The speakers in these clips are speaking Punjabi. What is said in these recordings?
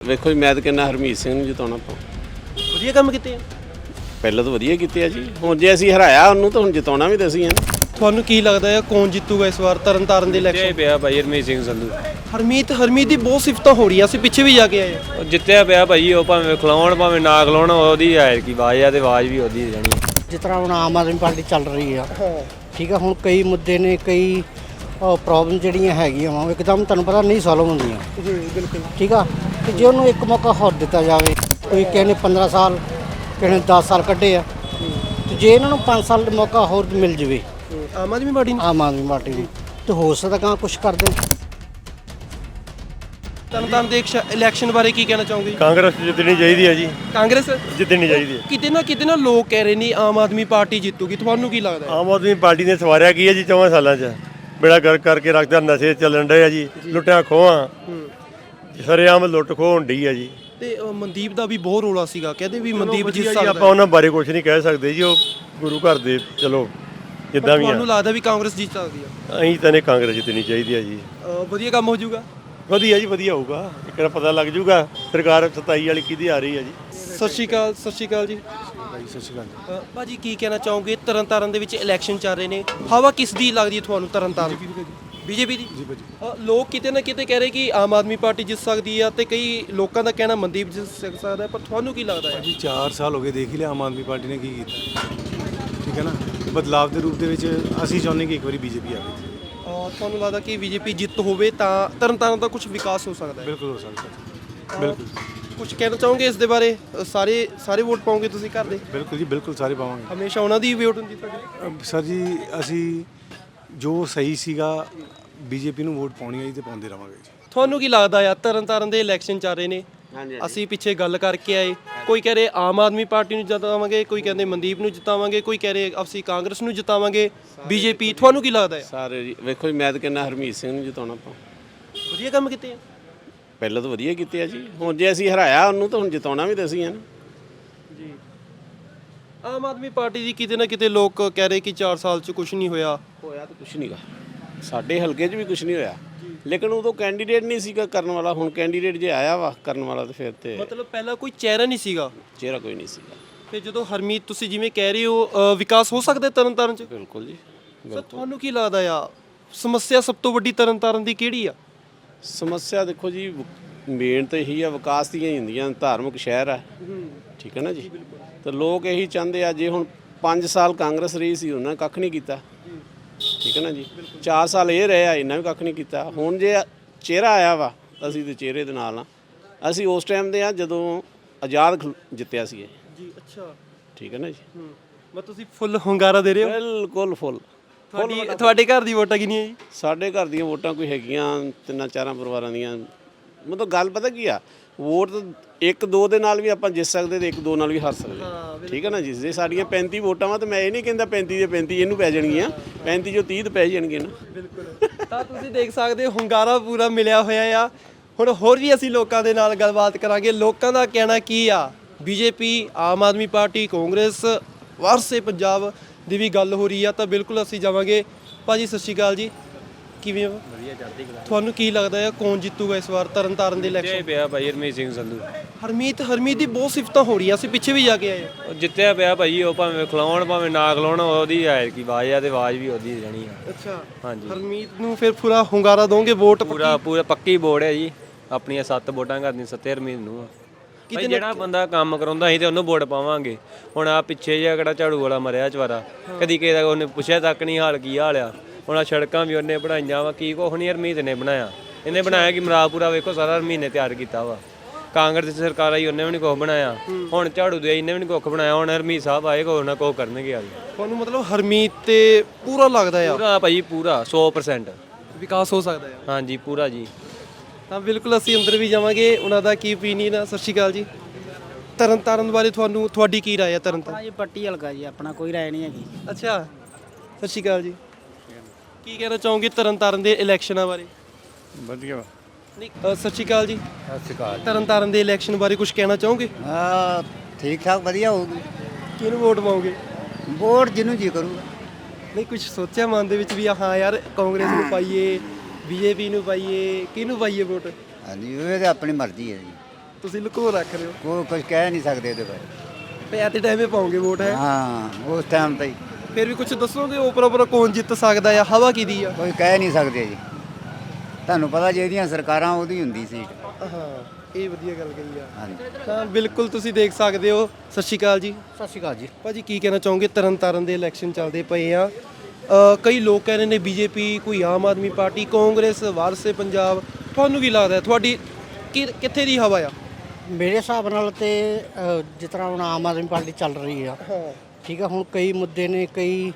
ਵੇਖੋ ਜੀ ਮੈਂ ਤਾਂ ਕਹਿੰਦਾ ਹਰਮੀਤ ਸਿੰਘ ਨੂੰ ਜਿਤਾਉਣਾ ਆਪਾਂ ਵਧੀਆ ਕੰਮ ਕੀਤੇ ਆ? ਪਹਿਲਾਂ ਤਾਂ ਵਧੀਆ ਕੀਤੇ ਆ ਜੀ। ਹੁਣ ਜੇ ਅਸੀਂ ਹਰਾਇਆ ਉਹਨੂੰ ਤਾਂ ਹੁਣ ਜਿਤਾਉਣਾ ਵੀ ਤਾਂ ਅਸੀਂ ਆ ਤੁਹਾਨੂੰ ਕੀ ਲੱਗਦਾ ਹੈ ਕੌਣ ਜਿੱਤੂਗਾ ਇਸ ਵਾਰ ਤਰਨਤਾਰਨ ਦੇ ਇਲੈਕਸ਼ਨ ਪਿਆ ਭਾਈ ਹਰਮੀਤ ਸਿੰਘ ਸੰਧੂ। ਹਰਮੀਤ ਹਰਮੀਤ ਦੀ ਬਹੁਤ ਸਿਫਤਾਂ ਹੋ ਰਹੀਆਂ ਅਸੀਂ ਪਿੱਛੇ ਵੀ ਜਾ ਕੇ ਆਏ ਹਾਂ। ਉਹ ਜਿੱਤਿਆ ਪਿਆ ਭਾਈ ਉਹ ਭਾਵੇਂ ਖਲਾਉਣ ਭਾਵੇਂ ਨਾ ਖਲਾਉਣ ਉਹਦੀ ਹੈ ਕਿ ਆਵਾਜ਼ ਆ ਤੇ ਆਵਾਜ਼ ਵੀ ਉਹਦੀ ਰਹਿਣੀ ਹੈ। ਜਿਸ ਤਰ੍ਹਾਂ ਹੁਣ ਆਮ ਆਦਮੀ ਪਾਰਟੀ ਚੱਲ ਰਹੀ ਆ। ਠੀਕ ਆ ਹੁਣ ਕਈ ਮੁੱਦੇ ਨੇ ਕਈ ਪ੍ਰੋਬਲਮ ਜਿਹੜੀਆਂ ਹੈਗੀਆਂ ਵਾ ਇੱਕਦਮ ਤੁਹਾਨੂੰ ਪਤਾ ਨਹੀਂ ਸੋਲਵ ਹੁੰਦੀਆਂ। ਬਿਲਕੁਲ। ਠੀਕ ਆ ਤੇ ਜੇ ਉਹਨੂੰ ਇੱਕ ਮੌਕਾ ਹੋਰ ਦਿੱਤਾ ਜਾਵੇ ਕੋਈ ਕਹਿੰਦੇ 15 ਸਾਲ ਕਹਿੰਦੇ 10 ਸਾਲ ਕੱਢੇ ਆ ਤੇ ਜੇ ਇਹਨਾਂ ਨੂੰ 5 ਸਾਲ ਦਾ ਮੌਕਾ ਹੋਰ ਮਿਲ ਜਵੇ। ਆਮ ਆਦਮੀ ਪਾਰਟੀ ਨੂੰ? ਆਮ ਆਦਮੀ ਪਾਰਟੀ ਨੂੰ। ਤੇ ਹੋ ਸਕਦਾ ਕਾਂ ਕੁਝ ਕਰ ਦੇਣ ਤਰਨਤਾਰਨ ਦੇ ਇਲੈਕਸ਼ਨ ਬਾਰੇ ਕੀ ਕਹਿਣਾ ਚਾਹੋਗੇ? ਕਾਂਗਰਸ ਜਿੱਤਣੀ ਚਾਹੀਦੀ ਹੈ ਜੀ। ਕਾਂਗਰਸ? ਜਿੱਤਣੀ ਚਾਹੀਦੀ ਹੈ ਕਿਤੇ ਨਾ ਕਿਤੇ ਨਾ ਲੋਕ ਕਹਿ ਰਹੇ ਨੇ ਆਮ ਆਦਮੀ ਪਾਰਟੀ ਜਿੱਤੂਗੀ। ਤੁਹਾਨੂੰ ਕੀ ਲੱਗਦਾ ਹੈ? ਆਮ ਆਦਮੀ ਪਾਰਟੀ ਨੇ ਸਵਾਰਿਆ ਕੀ ਹੈ ਜੀ ਚੌਵਾਂ ਸਾਲਾਂ 'ਚ? ਬੇੜਾ ਗਰ ਕਰਕੇ ਰੱਖਦਾ ਨਸ਼ੇ ਚੱਲਣ ਡਏ ਆ ਜੀ। ਲੁੱਟਿਆ ਖੋਹਾਂ। ਸਰੇਆਮ ਲੁੱਟ ਖੋਹ ਹੁੰਦੀ ਆ ਜੀ। ਤੇ ਅ, ਮਨਦੀਪ ਦਾ ਵੀ ਬਹੁਤ ਰੋਲਾ ਸੀਗਾ। ਕਹਿੰਦੇ ਵੀ ਮਨਦੀਪ ਜੀ ਸਕਦਾ ਆਪਾਂ ਉਹਨਾਂ ਬਾਰੇ ਕੁਝ ਨਹੀਂ ਕਹਿ ਸਕਦੇ ਜੀ ਉਹ ਗੁਰੂ ਘਰ ਦੇ ਚਲੋ ਜਿੱਦਾਂ ਵੀ ਆ। ਤੁਹਾਨੂੰ ਲੱਗਦਾ ਵੀ ਕਾਂਗਰਸ ਜਿੱਤ ਸਕਦੀ ਆ? ਅਸੀਂ ਤਾਂ ਨੇ ਕਾਂਗਰਸ ਜਿੱਤਣੀ ਚਾਹੀਦੀ ਹੈ ਜੀ। ਅ, ਵਧੀਆ ਕੰਮ ਹੋ ਜਾਊਗਾ? ਵਧੀਆ ਜੀ ਵਧੀਆ ਹੋਊਗਾ। ਇੱਕ ਵਾਰ ਪਤਾ ਲੱਗ ਜਾਊਗਾ ਸਰਕਾਰ 27 ਵਾਲੀ ਕਿਹਦੀ ਆ ਰਹੀ ਹੈ ਜੀ। ਸਤਿ ਸ਼੍ਰੀ ਅਕਾਲ ਸਤਿ ਸ਼੍ਰੀ ਅਕਾਲ ਜੀ। ਭਾਈ ਸਤਿ ਸ਼੍ਰੀ ਅਕਾਲ ਭਾਜੀ ਕੀ ਕਹਿਣਾ ਚਾਹੋਗੇ? ਤਰਨਤਾਰਨ ਦੇ ਵਿੱਚ ਇਲੈਕਸ਼ਨ ਚੱਲ ਰਹੇ ਨੇ। ਹਵਾ ਕਿਸ ਦੀ ਲੱਗਦੀ ਹੈ ਤੁਹਾਨੂੰ ਤਰਨਤਾਰਨ? ਬੀਜੇਪੀ ਦੀ? ਜੀ ਭਾਜੀ। ਲੋਕ ਕਿਤੇ ਨਾ ਕਿਤੇ ਕਹਿ ਰਹੇ ਕਿ ਆਮ ਆਦਮੀ ਪਾਰਟੀ ਜਿੱਤ ਸਕਦੀ ਆ ਤੇ ਕਈ ਲੋਕਾਂ ਦਾ ਕਹਿਣਾ ਮਨਦੀਪ ਜਿੱਤ ਸਕ- ਸਕਦਾ ਹੈ ਪਰ ਤੁਹਾਨੂੰ ਕੀ ਲੱਗਦਾ ਹੈ? ਜੀ 4 ਸਾਲ ਹੋ ਗਏ ਦੇਖ ਹੀ ਲਿਆ ਆਮ ਆਦਮੀ ਪਾਰਟੀ ਨੇ ਕੀ ਕੀਤਾ। ਠੀਕ ਹੈ ਨਾ? ਬਦਲਾਵ ਦੇ ਰੂਪ ਦੇ ਵਿੱਚ ਅਸੀਂ ਚਾਹੁੰਦੇ ਕਿ ਇੱਕ ਵਾਰੀ ਬੀਜੇਪੀ ਆਵੇ। ਅ, ਤੁਹਾਨੂੰ ਲੱਗਦਾ ਕਿ ਬੀਜੇਪੀ ਜਿੱਤ ਹੋਵੇ ਤਾਂ ਤਰਨਤਾਰਨ ਦਾ ਕੁਝ ਵਿਕਾਸ ਹੋ ਸਕਦਾ ਹੈ? ਬਿਲਕੁਲ ਹੋ ਸਕਦਾ। ਬਿਲਕੁਲ। ਕੁਝ ਕਹਿਣਾ ਚਾਹੋਗੇ ਇਸ ਦੇ ਬਾਰੇ? ਅ, ਸਾਰੇ ਸਾਰੇ ਵੋਟ ਪਾਓਗੇ ਤੁਸੀਂ ਘਰ ਦੇ? ਬਿਲਕੁਲ ਜੀ ਬਿਲਕੁਲ ਸਾਰੇ ਪਾਵਾਂਗੇ। ਹਮੇਸ਼ਾ ਉਹਨਾਂ ਦੀ ਵੋਟ ਹੁੰਦੀ ਤੁਹਾਡੀ ਸਰ ਜੀ ਅਸੀਂ ਜੋ ਸਹੀ ਸੀਗਾ ਬੀਜੇਪੀ ਨੂੰ ਵੋਟ ਪਾਉਣੀ ਹੈ ਜੀ ਤੇ ਪਾਉਂਦੇ ਰਵਾਂਗੇ ਜੀ। ਤੁਹਾਨੂੰ ਕੀ ਲੱਗਦਾ ਆ? ਤਰਨਤਾਰਨ ਦੇ ਇਲੈਕਸ਼ਨ ਚੱਲ ਰਹੇ ਨੇ। ਅਸੀਂ ਪਿੱਛੇ ਗੱਲ ਕਰਕੇ ਆਏ। ਕੋਈ ਕਹਿ ਰਹੇ ਆਮ ਆਦਮੀ ਪਾਰਟੀ ਨੂੰ ਜਿਤਾਵਾਂਗੇ ਕੋਈ ਕਹਿੰਦੇ ਮਨਦੀਪ ਨੂੰ ਜਿਤਾਵਾਂਗੇ ਕੋਈ ਕਹਿ ਰਹੇ ਅਸੀਂ ਕਾਂਗਰਸ ਨੂੰ ਜਿਤਾਵਾਂਗੇ ਬੀਜੇਪੀ ਤੁਹਾਨੂੰ ਕੀ ਲੱਗਦਾ ਆ? ਸਾਰੇ ਜੀ ਵੇਖੋ ਜੀ ਮੈਂ ਤਾਂ ਕਹਿੰਦਾ ਹਰਮੀਤ ਸਿੰਘ ਨੂੰ ਜਿਤਾਉਣਾ ਆਪਾਂ। ਵਧੀਆ ਕੰਮ ਕੀਤੇ ਆ? ਪਹਿਲਾਂ ਤਾਂ ਵਧੀਆ ਕੀਤੇ ਆ ਜੀ। ਹੁਣ ਜੇ ਅਸੀਂ ਹਰਾਇਆ ਉਹਨੂੰ ਤਾਂ ਹੁਣ ਜਿਤਾਉਣਾ ਵੀ ਤਾਂ ਅਸੀਂ ਆ ਨਾ। ਆਮ ਆਦਮੀ ਪਾਰਟੀ ਦੀ ਕਿਤੇ ਨਾ ਕਿਤੇ ਲੋਕ ਕਹਿ ਰਹੇ ਕਿ 4 ਸਾਲ 'ਚ ਕੁਝ ਨਹੀਂ ਹੋਇਆ। ਹੋਇਆ ਤਾਂ ਕੁਝ ਨਹੀਂਗਾ ਸਾਡੇ ਹਲਕੇ 'ਚ ਵੀ ਕੁਝ ਨਹੀਂ ਹੋਇਆ। ਲੇਕਿਨ ਉਦੋਂ ਕੈਂਡੀਡੇਟ ਨਹੀਂ ਸੀਗਾ ਕਰਨ ਵਾਲਾ ਹੁਣ ਕੈਂਡੀਡੇਟ ਜੇ ਆਇਆ ਵਾ ਕਰਨ ਵਾਲਾ ਤੇ ਫਿਰ ਤੇ ਮਤਲਬ ਪਹਿਲਾਂ ਕੋਈ ਚਿਹਰਾ ਨਹੀਂ ਸੀਗਾ? ਚਿਹਰਾ ਕੋਈ ਨਹੀਂ ਸੀਗਾ। ਤੇ ਜਦੋਂ ਹਰਮੀਤ ਤੁਸੀਂ ਜਿਵੇਂ ਕਹਿ ਰਹੇ ਹੋ ਅ, ਵਿਕਾਸ ਹੋ ਸਕਦਾ ਤਰਨਤਾਰਨ 'ਚ? ਬਿਲਕੁਲ ਜੀ ਸਰ ਤੁਹਾਨੂੰ ਕੀ ਲੱਗਦਾ ਆ? ਸਮੱਸਿਆ ਸਭ ਤੋਂ ਵੱਡੀ ਤਰਨਤਾਰਨ ਦੀ ਕਿਹੜੀ ਆ? ਸਮੱਸਿਆ ਦੇਖੋ ਜੀ ਮੇਨ ਤਾਂ ਇਹੀ ਆ ਵਿਕਾਸ ਦੀਆਂ ਹੀ ਹੁੰਦੀਆਂ ਧਾਰਮਿਕ ਸ਼ਹਿਰ ਆ। ਠੀਕ ਹੈ ਨਾ ਜੀ? ਤੇ ਲੋਕ ਇਹੀ ਚਾਹੁੰਦੇ ਆ ਜੇ ਹੁਣ 5 ਸਾਲ ਕਾਂਗਰਸ ਰਹੀ ਸੀ ਉਹਨਾਂ ਕੱਖ ਨਹੀਂ ਕੀਤਾ। ਠੀਕ ਹੈ ਨਾ ਜੀ? 4 ਸਾਲ ਇਹ ਰਹੇ ਆ ਇਹਨਾਂ ਵੀ ਕੱਖ ਨਹੀਂ ਕੀਤਾ। ਹੁਣ ਜੇ ਚਿਹਰਾ ਆਇਆ ਵਾ ਅਸੀਂ ਤੇ ਚਿਹਰੇ ਦੇ ਨਾਲ ਆ। ਅਸੀਂ ਉਸ ਟਾਈਮ ਦੇ ਆ ਜਦੋਂ ਆਜ਼ਾਦ ਜਿੱਤਿਆ ਸੀ ਜੀ ਅੱਛਾ। ਠੀਕ ਹੈ ਨਾ ਜੀ? ਮੈਂ ਤੁਸੀਂ ਫੁੱਲ ਹੁੰਗਾਰਾ ਦੇ ਰਹੇ ਹੋ? ਬਿਲਕੁਲ ਫੁੱਲ। ਤੁਹਾਡੀ ਤੁਹਾਡੇ ਘਰ ਦੀ ਵੋਟਾਂ ਕਿੰਨੀਆਂ ਜੀ? ਸਾਡੇ ਘਰ ਦੀਆਂ ਵੋਟਾਂ ਕੋਈ ਹੈਗੀਆਂ ਤਿੰਨਾਂ ਚਾਰਾਂ ਪਰਿਵਾਰਾਂ ਦੀਆਂ ਮਤਲਬ ਗੱਲ ਪਤਾ ਕੀ ਆ? ਵੋਟ ਇੱਕ ਦੋ ਦੇ ਨਾਲ ਵੀ ਆਪਾਂ ਜਿੱਤ ਸਕਦੇ ਤੇ ਇੱਕ ਦੋ ਨਾਲ ਵੀ ਹਾਰ ਸਕਦੇ। ਠੀਕ ਹੈ ਨਾ ਜੀ? ਜੇ ਸਾਡੀਆਂ 35 ਵੋਟਾਂ ਵਾ ਤਾਂ ਮੈਂ ਇਹ ਨਹੀਂ ਕਹਿੰਦਾ 35 ਦੇ 35 ਇਹਨੂੰ ਪੈ ਜਾਣਗੀਆਂ। 35 ਜੋ 30 ਤੇ ਪੈ ਜਾਣਗੀਆਂ ਨਾ। ਬਿਲਕੁਲ। ਤਾਂ ਤੁਸੀਂ ਦੇਖ ਸਕਦੇ ਹੋ ਹੁੰਗਾਰਾ ਪੂਰਾ ਮਿਲਿਆ ਹੋਇਆ ਆ। ਹੁਣ ਹੋਰ ਵੀ ਅਸੀਂ ਲੋਕਾਂ ਦੇ ਨਾਲ ਗੱਲਬਾਤ ਕਰਾਂਗੇ। ਲੋਕਾਂ ਦਾ ਕਹਿਣਾ ਕੀ ਆ? BJP Aam Aadmi Party Congress versus Punjab ਦੀ ਵੀ ਗੱਲ ਹੋ ਰਹੀ ਆ ਤਾਂ ਬਿਲਕੁਲ ਅਸੀਂ ਜਾਵਾਂਗੇ। ਭਾਜੀ ਸਤਿ ਸ਼੍ਰੀ ਅਕਾਲ ਜੀ। ਕਿਵੇਂ ਹੋ? ਵਧੀਆ ਚੜ੍ਹਦੀ ਕਲਾ। ਤੁਹਾਨੂੰ ਕੀ ਲੱਗਦਾ ਹੈ ਕੌਣ ਜਿੱਤੂਗਾ ਇਸ ਵਾਰ ਤਰਨਤਾਰਨ ਦੇ ਇਲੈਕਸ਼ਨ ਪਿਆ ਭਾਈ ਹਰਮੀਤ ਸਿੰਘ ਸੰਧੂ। ਹਰਮੀਤ ਹਰਮੀਤ ਦੀ ਬਹੁਤ ਸਿਫਤਾਂ ਹੋ ਰਹੀਆਂ ਅਸੀਂ ਪਿੱਛੇ ਵੀ ਜਾ ਕੇ ਆਏ ਹਾਂ। ਉਹ ਜਿੱਤਿਆ ਪਿਆ ਭਾਈ ਉਹ ਭਾਵੇਂ ਖਲਾਉਣ ਭਾਵੇਂ ਨਾ ਖਲਾਉਣ ਉਹਦੀ ਹੈ ਕਿ ਆਵਾਜ਼ ਆ ਤੇ ਆਵਾਜ਼ ਵੀ ਉਹਦੀ ਰਹਿਣੀ ਹੈ ਅੱਛਾ ਹਾਂਜੀ। ਹਰਮੀਤ ਨੂੰ ਫਿਰ ਪੂਰਾ ਹੁੰਗਾਰਾ ਦੋਗੇ ਵੋਟ ਪੂਰਾ ਪੂਰਾ ਪੱਕੀ ਬੋਰਡ ਹੈ ਜੀ। ਆਪਣੀਆਂ ਸੱਤ ਵੋਟਾਂ ਕਰਦੀਆਂ ਸੱਤੇ ਹਰਮੀਤ ਨੂੰ ਆ। ਭਾਈ ਜਿਹੜਾ ਬੰਦਾ ਕੰਮ ਕਰਾਉਂਦਾ ਸੀ ਤੇ ਉਹਨੂੰ ਵੋਟ ਪਾਵਾਂਗੇ। ਹੁਣ ਆ ਪਿੱਛੇ ਜਿਹਾ ਕਿਹੜਾ ਝਾੜੂ ਵਾਲਾ ਮਰਿਆ ਚਵਾਰਾ। ਕਦੀ ਕਿਸੇ ਦਾ ਉਹਨੇ ਪੁੱਛਿਆ ਤੱਕ ਨਹੀਂ ਹਾਲ ਕੀ ਹਾਲ ਆ। ਆ ਸੜਕਾਂ ਵੀ ਉਹਨੇ ਬਣਾਈਆਂ ਵਾ ਕੀ ਕੁਛ ਨਹੀਂ ਹਰਮੀਤ ਨੇ ਬਣਾਇਆ। ਇਹਨੇ ਬਣਾਇਆ ਕਿ ਮਰਾਪੂਰਾ ਵੇਖੋ ਸਾਰਾ ਹਰਮੀਤ ਨੇ ਤਿਆਰ ਕੀਤਾ ਵਾ। ਕਾਂਗਰਸ ਦੀ ਸਰਕਾਰ ਆਈ ਉਹਨੇ ਵੀ ਨਹੀਂ ਕੁਛ ਬਣਾਇਆ। ਹੁਣ ਝਾੜੂ ਦੇ ਇਹਨੇ ਵੀ ਨਹੀਂ ਕੁਛ ਬਣਾਇਆ। ਹੁਣ ਹਰਮੀਤ ਸਾਹਿਬ ਆਏ ਕੋਈ ਨਾ ਕੁਛ ਕਰਨਗੇ ਆ ਤੁਹਾਨੂੰ ਮਤਲਬ ਹਰਮੀਤ ਤੇ ਪੂਰਾ ਲੱਗਦਾ ਆ? ਪੂਰਾ ਭਾਈ ਪੂਰਾ 100% ਵਿਕਾਸ ਹੋ ਸਕਦਾ ਆ? ਹਾਂਜੀ ਪੂਰਾ ਜੀ। ਤਾਂ ਬਿਲਕੁਲ ਅਸੀਂ ਅੰਦਰ ਵੀ ਜਾਵਾਂਗੇ। ਉਹਨਾਂ ਦਾ ਕੀ opinion ਆ? ਸਤਿ ਸ਼੍ਰੀ ਅਕਾਲ ਜੀ। ਤਰਨ ਤਾਰਨ ਬਾਰੇ ਤੁਹਾਨੂੰ ਤੁਹਾਡੀ ਕੀ ਰਾਏ ਆ ਤਰਨ ਤਾਰਨ ਜੀ ਪੱਟੀ ਹਲਕਾ ਜੀ ਆਪਣਾ ਕੋਈ ਰਾਏ ਨਹੀਂ ਹੈਗੀ। ਅੱਛਾ। ਸਤਿ ਸ਼੍ਰੀ ਅਕਾਲ ਜੀ। ਕੀ ਕਹਿਣਾ ਚਾਹੋਗੇ ਤਰਨ ਤਾਰਨ ਦੇ ਇਲੈਕਸ਼ਨਾਂ ਬਾਰੇ? ਵਧੀਆ। ਨਹੀਂ ਅ, ਸਤਿ ਸ਼੍ਰੀ ਅਕਾਲ ਜੀ। ਸਤਿ ਸ਼੍ਰੀ ਅਕਾਲ ਤਰਨ ਤਾਰਨ ਦੇ ਇਲੈਕਸ਼ਨ ਬਾਰੇ ਕੁਝ ਕਹਿਣਾ ਚਾਹੋਗੇ? ਹਾਂ ਠੀਕ ਠਾਕ ਵਧੀਆ ਹੋਊਗੀ। ਕਿਹਨੂੰ ਵੋਟ ਪਾਓਗੇ? ਵੋਟ ਜਿਹਨੂੰ ਜੀ ਕਰੂਗਾ ਨਹੀਂ ਕੁਝ ਸੋਚਿਆ ਮਨ ਦੇ ਵਿੱਚ ਵੀ ਹਾਂ ਯਾਰ ਕਾਂਗਰਸ ਨੂੰ ਪਾਈਏ ਬੀਜੇਪੀ ਨੂੰ ਪਾਈਏ ਕਿਹਨੂੰ ਪਾਈਏ ਵੋਟ? ਹਾਂਜੀ ਇਹ ਤਾਂ ਆਪਣੀ ਮਰਜ਼ੀ ਹੈ ਜੀ। ਤੁਸੀਂ ਲੁਕੋ ਰੱਖ ਰਹੇ ਹੋ। ਕੋਈ ਕੁਝ ਕਹਿ ਨਹੀਂ ਸਕਦੇ ਇਹਦੇ ਬਾਰੇ। ਪਿਆ ਤੇ ਟਾਈਮੇ ਪਾਉਂਗੇ ਵੋਟ ਹੈ। ਹਾਂ ਉਸ ਟਾਈਮ ਤਾਂ ਹੀ। ਫਿਰ ਵੀ ਕੁਝ ਦੱਸੋਗੇ ਉਪਰ ਉਪਰ ਕੌਣ ਜਿੱਤ ਸਕਦਾ ਆ ਹਵਾ ਕਿਹਦੀ ਆ? ਕੋਈ ਕਹਿ ਨਹੀਂ ਸਕਦੇ ਜੀ। ਤੁਹਾਨੂੰ ਪਤਾ ਜਿਹੜੀਆਂ ਸਰਕਾਰਾਂ ਉਹਦੀ ਹੁੰਦੀ ਸੀਟ ਹਾਂ ਇਹ ਵਧੀਆ ਗੱਲ ਕਹੀ ਆ। ਹਾਂਜੀ। ਹਾਂ ਬਿਲਕੁਲ ਤੁਸੀਂ ਦੇਖ ਸਕਦੇ ਹੋ। ਸਤਿ ਸ਼੍ਰੀ ਅਕਾਲ ਜੀ। ਸਤਿ ਸ਼੍ਰੀ ਅਕਾਲ ਜੀ। ਭਾਜੀ ਕੀ ਕਹਿਣਾ ਚਾਹੋਗੇ? ਤਰਨਤਾਰਨ ਦੇ ਇਲੈਕਸ਼ਨ ਚੱਲਦੇ ਪਏ ਆ। ਅ, ਕਈ ਲੋਕ ਕਹਿ ਰਹੇ ਨੇ ਬੀਜੇਪੀ ਕੋਈ ਆਮ ਆਦਮੀ ਪਾਰਟੀ ਕਾਂਗਰਸ ਵਾਰਸੇ ਪੰਜਾਬ। ਤੁਹਾਨੂੰ ਕੀ ਲੱਗਦਾ ਹੈ? ਤੁਹਾਡੀ ਕਿ- ਕਿੱਥੇ ਦੀ ਹਵਾ ਆ? ਮੇਰੇ ਹਿਸਾਬ ਨਾਲ ਤੇ ਅ, ਜਿਸ ਤਰ੍ਹਾਂ ਹੁਣ ਆਮ ਆਦਮੀ ਪਾਰਟੀ ਚੱਲ ਰਹੀ ਆ। ਹਾਂ। ਠੀਕ ਆ ਹੁਣ ਕਈ ਮੁੱਦੇ ਨੇ ਕਈ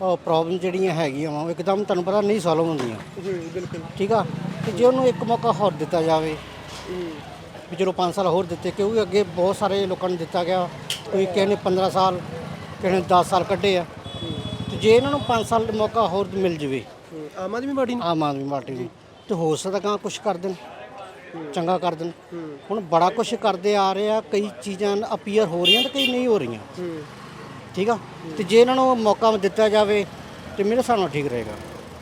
ਪ੍ਰੋਬਲਮ ਜਿਹੜੀਆਂ ਹੈਗੀਆਂ ਵਾ ਉਹ ਇੱਕਦਮ ਤੁਹਾਨੂੰ ਪਤਾ ਨਹੀਂ ਸੋਲਵ ਹੁੰਦੀਆਂ। ਬਿਲਕੁਲ। ਠੀਕ ਆ ਤੇ ਜੇ ਉਹਨੂੰ ਇੱਕ ਮੌਕਾ ਹੋਰ ਦਿੱਤਾ ਜਾਵੇ ਵੀ ਚਲੋ 5 ਸਾਲ ਹੋਰ ਦਿੱਤੇ ਕਿਉਂਕਿ ਅੱਗੇ ਬਹੁਤ ਸਾਰੇ ਲੋਕਾਂ ਨੂੰ ਦਿੱਤਾ ਗਿਆ ਕੋਈ ਕਿਸੇ ਨੇ 15 ਸਾਲ ਕਿਸੇ ਨੇ 10 ਸਾਲ ਕੱਢੇ ਆ। ਤੇ ਜੇ ਇਹਨਾਂ ਨੂੰ 5 ਸਾਲ ਦਾ ਮੌਕਾ ਹੋਰ ਮਿਲ ਜਵੇ ਆਮ ਆਦਮੀ ਪਾਰਟੀ ਨੂੰ? ਆਮ ਆਦਮੀ ਪਾਰਟੀ ਨੂੰ। ਤੇ ਹੋ ਸਕਦਾ ਕਾਂ ਕੁਝ ਕਰ ਦੇਣ ਚੰਗਾ ਕਰ ਦੇਣ। ਹੁਣ ਬੜਾ ਕੁਝ ਕਰਦੇ ਆ ਰਹੇ ਆ ਕਈ ਚੀਜ਼ਾਂ ਅਪੀਅਰ ਹੋ ਰਹੀਆਂ ਤੇ ਕਈ ਨਹੀਂ ਹੋ ਰਹੀਆਂ। ਠੀਕ ਆ? ਤੇ ਜੇ ਇਹਨਾਂ ਨੂੰ ਮੌਕਾ ਦਿੱਤਾ ਜਾਵੇ ਤੇ ਮੇਰੇ ਹਿਸਾਬ ਨਾਲ ਠੀਕ ਰਹੇਗਾ।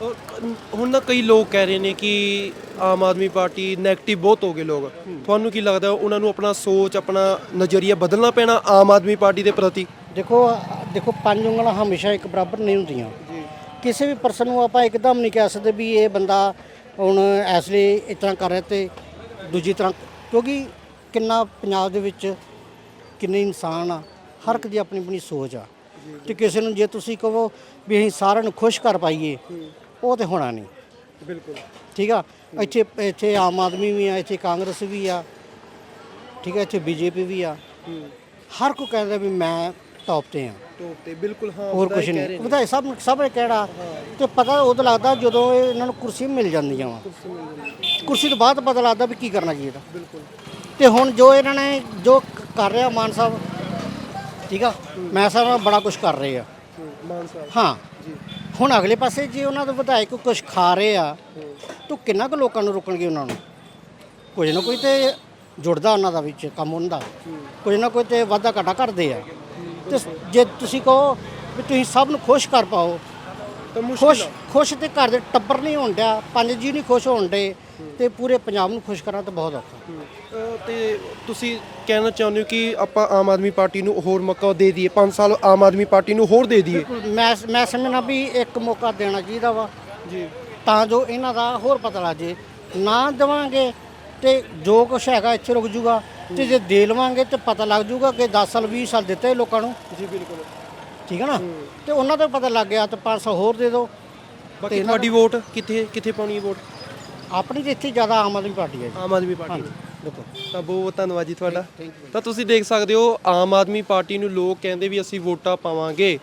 ਔਰ ਕ- ਹੁਣ ਨਾ ਕਈ ਲੋਕ ਕਹਿ ਰਹੇ ਨੇ ਕਿ ਆਮ ਆਦਮੀ ਪਾਰਟੀ ਨੈਗੇਟਿਵ ਬਹੁਤ ਹੋ ਗਏ ਲੋਕ। ਤੁਹਾਨੂੰ ਕੀ ਲੱਗਦਾ ਉਹਨਾਂ ਨੂੰ ਆਪਣਾ ਸੋਚ ਆਪਣਾ ਨਜ਼ਰੀਆ ਬਦਲਣਾ ਪੈਣਾ ਆਮ ਆਦਮੀ ਪਾਰਟੀ ਦੇ ਪ੍ਰਤੀ? ਦੇਖੋ ਦੇਖੋ ਪੰਜ ਉਂਗਲਾਂ ਹਮੇਸ਼ਾ ਇੱਕ ਬਰਾਬਰ ਨਹੀਂ ਹੁੰਦੀਆਂ। ਕਿਸੇ ਵੀ ਪਰਸਨ ਨੂੰ ਆਪਾਂ ਇੱਕਦਮ ਨਹੀਂ ਕਹਿ ਸਕਦੇ ਵੀ ਇਹ ਬੰਦਾ ਹੁਣ ਇਸ ਲਈ ਇਸ ਤਰ੍ਹਾਂ ਕਰ ਰਿਹਾ ਤੇ ਦੂਜੀ ਤਰ੍ਹਾਂ ਕਿਉਂਕਿ ਕਿੰਨਾ ਪੰਜਾਬ ਦੇ ਵਿੱਚ ਕਿੰਨੇ ਇਨਸਾਨ ਆ ਹਰ ਇੱਕ ਦੀ ਆਪਣੀ ਆਪਣੀ ਸੋਚ ਆ। ਤੇ ਕਿਸੇ ਨੂੰ ਜੇ ਤੁਸੀਂ ਕਹੋ ਵੀ ਅਸੀਂ ਸਾਰਿਆਂ ਨੂੰ ਖੁਸ਼ ਕਰ ਪਾਈਏ ਉਹ ਤੇ ਹੋਣਾ ਨਹੀਂ। ਬਿਲਕੁਲ। ਠੀਕ ਆ? ਇੱਥੇ ਇੱਥੇ ਆਮ ਆਦਮੀ ਵੀ ਆ ਇੱਥੇ ਕਾਂਗਰਸ ਵੀ ਆ ਠੀਕ ਆ? ਇੱਥੇ ਬੀਜੇਪੀ ਵੀ ਆ। ਹਰ ਕੋਈ ਕਹਿੰਦਾ ਵੀ ਮੈਂ ਟੌਪ ਤੇ ਆ। ਟੋਪ ਤੇ ਬਿਲਕੁਲ ਹਾਂ ਹੋਰ ਕੁਝ ਨਹੀਂ। ਵਧਾਈ ਸਭ ਸਭ ਨੇ ਕਿਹੜਾ ਤੇ ਪਤਾ ਉਦੋਂ ਲੱਗਦਾ ਜਦੋਂ ਇਹ ਇਹਨਾਂ ਨੂੰ ਕੁਰਸੀਆਂ ਮਿਲ ਜਾਂਦੀਆਂ ਵਾ। ਕੁਰਸੀ ਤੋਂ ਬਾਅਦ ਪਤਾ ਲੱਗਦਾ ਵੀ ਕੀ ਕਰਨਾ ਚਾਹੀਦਾ ਬਿਲਕੁਲ। ਤੇ ਹੁਣ ਜੋ ਇਹਨਾਂ ਨੇ ਜੋ ਕ- ਕਰ ਰਿਹਾ ਮਾਨ ਸਾਹਿਬ ਠੀਕ ਆ? ਮੈਂ ਨਾਲ ਬੜਾ ਕੁਝ ਕਰ ਰਹੇ ਆ। ਮਾਨ ਸਾਹਿਬ ਹਾਂ। ਹੁਣ ਅਗਲੇ ਪਾਸੇ ਜੇ ਉਹਨਾਂ ਦੇ ਵਿਧਾਇਕ ਕੁਝ ਖਾ ਰਹੇ ਆ ਤਾਂ ਕਿੰਨਾ ਕੁ ਲੋਕਾਂ ਨੂੰ ਰੋਕਣਗੇ ਉਹਨਾਂ ਨੂੰ? ਕੁਝ ਨਾ ਕੋਈ ਤੇ ਜੁੜਦਾ ਉਹਨਾਂ ਦਾ ਵਿੱਚ ਕੰਮ ਹੁੰਦਾ ਕੁਝ ਨਾ ਕੋਈ ਤੇ ਵਾਧਾ ਘਾਟਾ ਕਰਦੇ ਆ। ਤੇ ਜੇ ਤੁਸੀਂ ਕਹੋ ਵੀ ਤੁਸੀਂ ਸਭ ਨੂੰ ਖੁਸ਼ ਕਰ ਪਾਓ ਤਾਂ ਖੁਸ਼ ਖੁਸ਼ ਤੇ ਘਰ ਦੇ ਟੱਬਰ ਨਹੀਂ ਹੋਣ ਡਿਆ ਪੰਜ ਜੀ ਨਹੀਂ ਖੁਸ਼ ਹੋਣ ਡੇ ਤੇ ਪੂਰੇ ਪੰਜਾਬ ਨੂੰ ਖੁਸ਼ ਕਰਨਾ ਤਾਂ ਬਹੁਤ ਔਖਾ। ਤੇ ਤੁਸੀਂ ਕਹਿਣਾ ਚਾਹੁੰਦੇ ਹੋ ਕਿ ਆਪਾਂ ਆਮ ਆਦਮੀ ਪਾਰਟੀ ਨੂੰ ਹੋਰ ਮੌਕਾ ਦੇ ਦਈਏ 5 ਸਾਲ ਆਮ ਆਦਮੀ ਪਾਰਟੀ ਨੂੰ ਹੋਰ ਦੇ ਦਈਏ? ਮੈਂ ਮੈਂ ਸਮਝਣਾ ਵੀ ਇੱਕ ਮੌਕਾ ਦੇਣਾ ਚਾਹੀਦਾ ਵਾ। ਜੀ। ਤਾਂ ਜੋ ਇਹਨਾਂ ਦਾ ਹੋਰ ਪਤਾ ਲੱਗ ਜੇ। ਨਾ ਦੇਵਾਂਗੇ ਤੇ ਜੋ ਕੁਛ ਹੈਗਾ ਇੱਥੇ ਰੁਕ ਜੂਗਾ। ਤੇ ਜੇ ਦੇ ਲਵਾਂਗੇ ਤੇ ਪਤਾ ਲੱਗ ਜੂਗਾ ਕਿ 10 ਸਾਲ 20 ਸਾਲ ਦਿੱਤੇ ਲੋਕਾਂ ਨੂੰ। ਜੀ ਬਿਲਕੁਲ। ਠੀਕ ਹੈ ਨਾ? ਤੇ ਉਹਨਾਂ ਦਾ ਪਤਾ ਲੱਗ ਗਿਆ ਤੇ 500 ਹੋਰ ਦੇ ਦਿਓ। ਬਾਕੀ ਤੁਹਾਡੀ ਵੋਟ ਕਿੱਥੇ ਕਿੱਥੇ ਪਾਉਣੀ ਹੈ ਵੋਟ? ਆਪਣੀ ਤੇ ਇੱਥੇ ਜ਼ਿਆਦਾ ਆਮ ਆਦਮੀ ਪਾਰਟੀ ਹੈ ਜੀ। ਆਮ ਆਦਮੀ ਪਾਰਟੀ ਨੂੰ ਦੇਖੋ ਤਾਂ ਬਹੁਤ ਬਹੁਤ ਧੰਨਵਾਦ ਜੀ ਤੁਹਾਡਾ। ਤਾਂ ਤੁਸੀਂ ਦੇਖ ਸਕਦੇ ਹੋ ਆਮ ਆਦਮੀ ਪਾਰਟੀ ਨੂੰ ਲੋਕ ਕਹਿੰਦੇ ਵੀ ਅਸੀਂ ਵੋਟਾਂ ਪਾਵਾਂਗੇ।